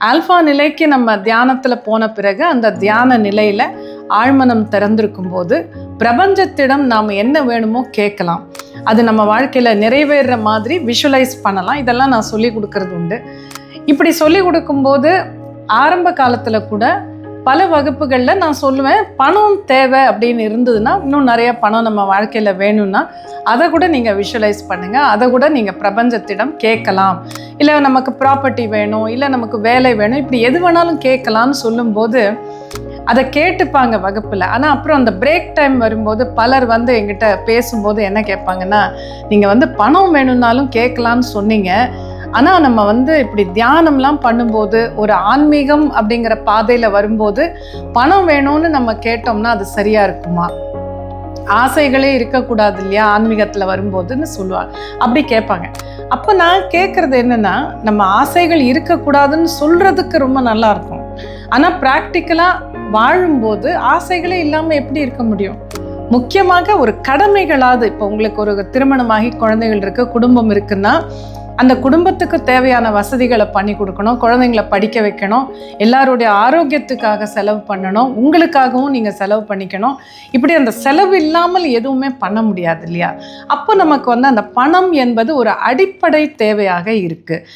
Alpha நிலைக்கு நம்ம தியானத்தில் போன பிறகு அந்த தியான நிலையில் ஆழ்மனம் திறந்திருக்கும் போது பிரபஞ்சத்திடம் நாம் என்ன வேணுமோ கேட்கலாம். அது நம்ம வாழ்க்கையில் நிறைவேறுற மாதிரி விஷுவலைஸ் பண்ணலாம். இதெல்லாம் நான் சொல்லி கொடுக்கறது உண்டு. இப்படி சொல்லி கொடுக்கும்போது ஆரம்ப காலத்தில் கூட பல வகுப்புகளில் நான் சொல்லுவேன் பணம் தேவை அப்படின்னு இருந்ததுன்னா இன்னும் நிறைய பணம் நம்ம வாழ்க்கையில் வேணும்னா அதை கூட நீங்கள் விஷுவலைஸ் பண்ணுங்கள் அதை கூட நீங்கள் பிரபஞ்சத்திடம் கேட்கலாம். இல்லை நமக்கு ப்ராப்பர்ட்டி வேணும் இல்லை நமக்கு வேலை வேணும் இப்படி எது வேணாலும் கேட்கலான்னு சொல்லும்போது அதை கேட்டுப்பாங்க வகுப்பில். ஆனால் அப்புறம் அந்த பிரேக் டைம் வரும்போது பலர் வந்து எங்கிட்ட பேசும்போது என்ன கேட்பாங்கன்னா நீங்கள் வந்து பணம் வேணும்னாலும் கேட்கலான்னு சொன்னீங்க. ஆனால் நம்ம வந்து இப்படி தியானம்லாம் பண்ணும்போது ஒரு ஆன்மீகம் அப்படிங்கிற பாதையில் வரும்போது பணம் வேணும்னு நம்ம கேட்டோம்னா அது சரியாக இருக்குமா? ஆசைகளே இருக்கக்கூடாது இல்லையா? ஆன்மீகத்தில் வரும்போதுன்னு சொல்லுவாங்க. அப்படி கேட்பாங்க. அப்போ நான் கேட்குறது என்னென்னா நம்ம ஆசைகள் இருக்கக்கூடாதுன்னு சொல்கிறதுக்கு ரொம்ப நல்லா இருக்கும். ஆனால் ப்ராக்டிக்கலாக வாழும்போது ஆசைகளே இல்லாமல் எப்படி இருக்க முடியும்? முக்கியமாக ஒரு கடமைகளாவது இப்போ உங்களுக்கு ஒரு திருமணமாகி குழந்தைகள் இருக்குது குடும்பம் இருக்குன்னா அந்த குடும்பத்துக்கு தேவையான வசதிகளை பண்ணி கொடுக்கணும் குழந்தைங்கள படிக்க வைக்கணும் எல்லாருடைய ஆரோக்கியத்துக்காக செலவு பண்ணணும் உங்களுக்காகவும் நீங்கள் செலவு பண்ணிக்கணும். இப்படி அந்த செலவு இல்லாமல் எதுவுமே பண்ண முடியாது இல்லையா? அப்போ நமக்கு வந்து அந்த பணம் என்பது ஒரு அடிப்படை தேவையாக இருக்குது